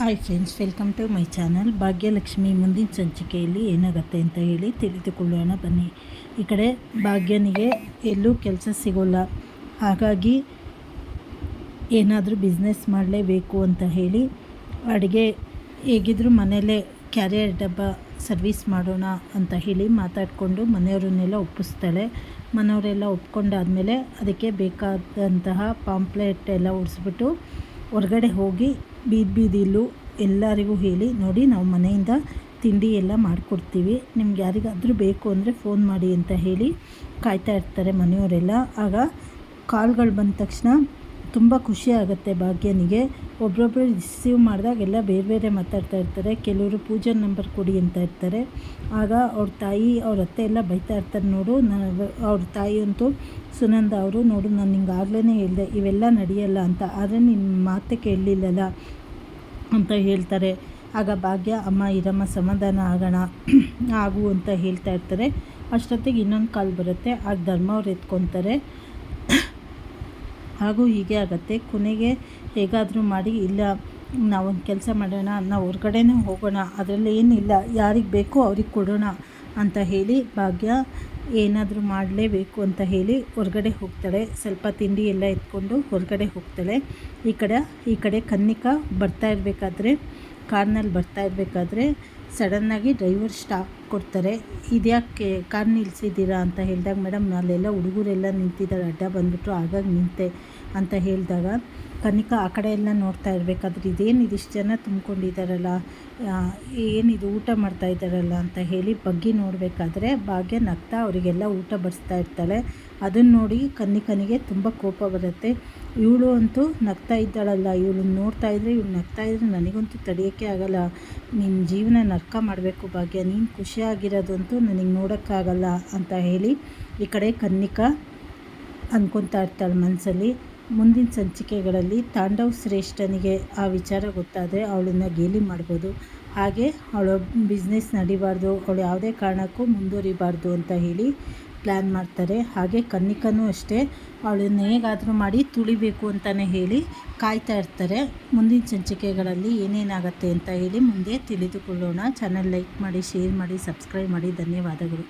Hi friends welcome to my channel Bhagyalakshmi ಮುಂದಿನ ಸಂಚಿಕೆಯಲ್ಲಿ ಏನಾಗುತ್ತೆ ಅಂತ ಹೇಳಿ ತಿಳಿದುಕೊಳ್ಳೋಣ ಬನ್ನಿ. ಈ ಕಡೆ ಭಾಗ್ಯನಿಗೆ ಎಲ್ಲೂ ಕೆಲಸ ಸಿಗೋಲ್ಲ. ಹಾಗಾಗಿ ಏನಾದರೂ ಬಿಸ್ನೆಸ್ ಮಾಡಲೇಬೇಕು ಅಂತ ಹೇಳಿ ಅಡುಗೆ ಹೇಗಿದ್ದರೂ ಮನೆಯಲ್ಲೇ ಕ್ಯಾರಿಯರ್ ಡಬ್ಬ ಸರ್ವಿಸ್ ಮಾಡೋಣ ಅಂತ ಹೇಳಿ ಮಾತಾಡಿಕೊಂಡು ಮನೆಯವರನ್ನೆಲ್ಲ ಒಪ್ಪಿಸ್ತಾಳೆ. ಮನೆಯವರೆಲ್ಲ ಒಪ್ಕೊಂಡಾದಮೇಲೆ ಅದಕ್ಕೆ ಬೇಕಾದಂತಹ ಪಾಂಪ್ಲೆಟ್ ಎಲ್ಲ ಉಡಿಸ್ಬಿಟ್ಟು ಹೊರಗಡೆ ಹೋಗಿ ಬೀದಿ ಬೀದಿಲು ಎಲ್ಲರಿಗೂ ಹೇಳಿ ನೋಡಿ ನಾವು ಮನೆಯಿಂದ ತಿಂಡಿ ಎಲ್ಲ ಮಾಡಿಕೊಡ್ತೀವಿ. ನಿಮ್ಗೆ ಯಾರಿಗಾದರೂ ಬೇಕು ಅಂದರೆ ಫೋನ್ ಮಾಡಿ ಅಂತ ಹೇಳಿ ಕಾಯ್ತಾ ಇರ್ತಾರೆ ಮನೆಯವರೆಲ್ಲ. ಆಗ ಕಾಲ್ಗಳು ಬಂದ ತಕ್ಷಣ ತುಂಬ ಖುಷಿ ಆಗುತ್ತೆ ಭಾಗ್ಯನಿಗೆ. ಒಬ್ಬೊಬ್ಬರು ರಿಸೀವ್ ಮಾಡಿದಾಗ ಎಲ್ಲ ಬೇರೆ ಬೇರೆ ಮಾತಾಡ್ತಾ ಇರ್ತಾರೆ. ಕೆಲವರು ಪೂಜಾ ನಂಬರ್ ಕೊಡಿ ಅಂತ ಇರ್ತಾರೆ. ಆಗ ಅವ್ರ ತಾಯಿ, ಅವ್ರ ಅತ್ತೆ ಎಲ್ಲ ಬೈತಾ ಇರ್ತಾರೆ ನೋಡು. ನಾನು ಅವ್ರ ತಾಯಿ ಅಂತೂ ಸುನಂದ ಅವರು ನೋಡು, ನಾನು ನಿಂಗೆ ಆಗ್ಲೇ ಹೇಳಿದೆ, ಇವೆಲ್ಲ ನಡೆಯಲ್ಲ ಅಂತ. ಆದರೆ ನಿನ್ನ ಮಾತೆ ಕೇಳಲಿಲ್ಲಲ್ಲ ಅಂತ ಹೇಳ್ತಾರೆ. ಆಗ ಭಾಗ್ಯ, ಅಮ್ಮ, ಇರಮ್ಮ, ಸಮಾಧಾನ ಆಗೋಣ, ಆಗು ಅಂತ ಹೇಳ್ತಾ ಇರ್ತಾರೆ. ಅಷ್ಟೊತ್ತಿಗೆ ಇನ್ನೊಂದು ಕಾಲ್ ಬರುತ್ತೆ. ಆಗ ಧರ್ಮ ಅವ್ರು ಎತ್ಕೊತಾರೆ. ಹಾಗೂ ಹೀಗೆ ಆಗುತ್ತೆ. ಕೊನೆಗೆ ಹೇಗಾದರೂ ಮಾಡಿ, ಇಲ್ಲ, ನಾವೊಂದು ಕೆಲಸ ಮಾಡೋಣ, ನಾವು ಹೊರಗಡೆನೇ ಹೋಗೋಣ, ಅದರಲ್ಲಿ ಏನಿಲ್ಲ, ಯಾರಿಗೆ ಬೇಕೋ ಅವ್ರಿಗೆ ಕೊಡೋಣ ಅಂತ ಹೇಳಿ ಭಾಗ್ಯ ಏನಾದರೂ ಮಾಡಲೇಬೇಕು ಅಂತ ಹೇಳಿ ಹೊರಗಡೆ ಹೋಗ್ತಾಳೆ. ಸ್ವಲ್ಪ ತಿಂಡಿ ಎಲ್ಲ ಎತ್ಕೊಂಡು ಹೊರಗಡೆ ಹೋಗ್ತಾಳೆ. ಈ ಕಡೆ ಈ ಕಡೆ ಕನ್ನಿಕಾ ಬರ್ತಾ ಇರಬೇಕಾದ್ರೆ ಕಾರ್ನಲ್ಲಿ ಬರ್ತಾ ಇರಬೇಕಾದ್ರೆ ಸಡನ್ನಾಗಿ ಡ್ರೈವರ್ ಸ್ಟಾಪ್ ಕೊಡ್ತಾರೆ. ಇದ್ಯಾಕೆ ಕಾರ್ ನಿಲ್ಲಿಸಿದ್ದೀರಾ ಅಂತ ಹೇಳಿದಾಗ ಮೇಡಮ್ ಅಲ್ಲೆಲ್ಲ ಹುಡುಗರೆಲ್ಲ ನಿಂತಿದ್ದಾರೆ. ಅಡ್ಡ ಬಂದುಬಿಟ್ರು ಆಗಾಗ ನಿಂತೆ ಅಂತ ಹೇಳಿದಾಗ, ಕನಿಕಾ ಆ ಕಡೆ ಎಲ್ಲ ನೋಡ್ತಾ ಇರಬೇಕಾದ್ರೆ, ಇದೇನು ಇದಿಷ್ಟು ಜನ ತುಂಬ್ಕೊಂಡಿದ್ದಾರಲ್ಲ. ಏನಿದು ಊಟ ಮಾಡ್ತಾ ಇದ್ದಾರಲ್ಲ ಅಂತ ಹೇಳಿ ಬಗ್ಗಿ ನೋಡಬೇಕಾದ್ರೆ, ಭಾಗ್ಯ ನಗ್ತಾ ಅವರಿಗೆಲ್ಲ ಊಟ ಬಡಿಸ್ತಾ ಇರ್ತಾಳೆ. ಅದನ್ನು ನೋಡಿ ಕನ್ನಿಕನಿಗೆ ತುಂಬ ಕೋಪ ಬರುತ್ತೆ. ಇವಳು ಅಂತೂ ನಗ್ತಾ ಇದ್ದಾಳಲ್ಲ. ಇವಳು ನೋಡ್ತಾ ಇದ್ರೆ, ಇವಳು ನಗ್ತಾ ಇದ್ರೆ ನನಗಂತೂ ತಡೆಯೋಕ್ಕೆ ಆಗಲ್ಲ. ನಿನ್ನ ಜೀವನ ನರ್ಕ ಮಾಡಬೇಕು ಭಾಗ್ಯ, ನೀನು ಖುಷಿಯಾಗಿರೋದಂತೂ ನನಗೆ ನೋಡೋಕ್ಕಾಗಲ್ಲ ಅಂತ ಹೇಳಿ ಈ ಕಡೆ ಕನ್ನಿಕಾ ಅಂದ್ಕೊತಾ ಇರ್ತಾಳೆ ಮನಸ್ಸಲ್ಲಿ ಮುಂದಿನ ಸಂಚಿಕೆಗಳಲ್ಲಿ ತಾಂಡವ್ ಶ್ರೇಷ್ಠನಿಗೆ ಆ ವಿಚಾರ ಗೊತ್ತಾದರೆ ಅವಳನ್ನು ಗೇಲಿ ಮಾಡ್ಬೋದು. ಹಾಗೆ ಅವಳು ಬಿಸ್ನೆಸ್ ನಡಿಬಾರ್ದು, ಅವಳು ಯಾವುದೇ ಕಾರಣಕ್ಕೂ ಮುಂದುವರಿಬಾರ್ದು ಅಂತ ಹೇಳಿ ಪ್ಲ್ಯಾನ್ ಮಾಡ್ತಾರೆ. ಹಾಗೆ ಕನ್ನಿಕನೂ ಅಷ್ಟೇ. ಅವಳನ್ನು ಹೇಗಾದರೂ ಮಾಡಿ ತುಳಿಬೇಕು ಅಂತಲೇ ಹೇಳಿ ಕಾಯ್ತಾ ಇರ್ತಾರೆ. ಮುಂದಿನ ಸಂಚಿಕೆಗಳಲ್ಲಿ ಏನೇನಾಗುತ್ತೆ ಅಂತ ಹೇಳಿ ಮುಂದೆ ತಿಳಿದುಕೊಳ್ಳೋಣ. ಚಾನಲ್ ಲೈಕ್ ಮಾಡಿ ಶೇರ್ ಮಾಡಿ ಸಬ್ಸ್ಕ್ರೈಬ್ ಮಾಡಿ. ಧನ್ಯವಾದಗಳು.